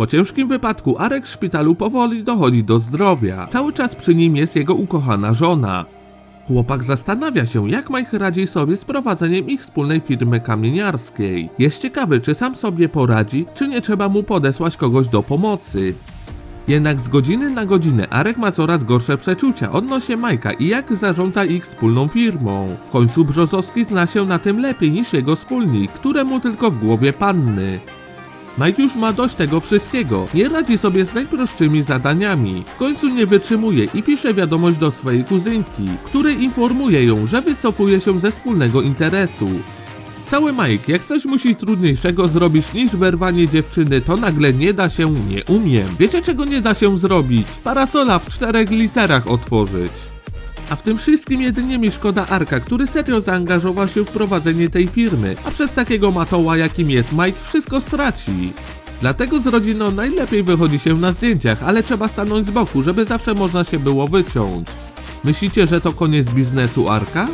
Po ciężkim wypadku Arek w szpitalu powoli dochodzi do zdrowia. Cały czas przy nim jest jego ukochana żona. Chłopak zastanawia się, jak Mike radzi sobie z prowadzeniem ich wspólnej firmy kamieniarskiej. Jest ciekawy, czy sam sobie poradzi, czy nie trzeba mu podesłać kogoś do pomocy. Jednak z godziny na godzinę Arek ma coraz gorsze przeczucia odnośnie Majka i jak zarządza ich wspólną firmą. W końcu Brzozowski zna się na tym lepiej niż jego wspólnik, któremu tylko w głowie panny. Mike już ma dość tego wszystkiego, nie radzi sobie z najprostszymi zadaniami. W końcu nie wytrzymuje i pisze wiadomość do swojej kuzynki, której informuje ją, że wycofuje się ze wspólnego interesu. Cały Mike, jak coś musi trudniejszego zrobić niż wyrwanie dziewczyny, to nagle nie da się, nie umiem. Wiecie czego nie da się zrobić? Parasola w czterech literach otworzyć. A w tym wszystkim jedynie mi szkoda Arka, który serio zaangażował się w prowadzenie tej firmy, a przez takiego matoła jakim jest Mike wszystko straci. Dlatego z rodziną najlepiej wychodzi się na zdjęciach, ale trzeba stanąć z boku, żeby zawsze można się było wyciąć. Myślicie, że to koniec biznesu Arka?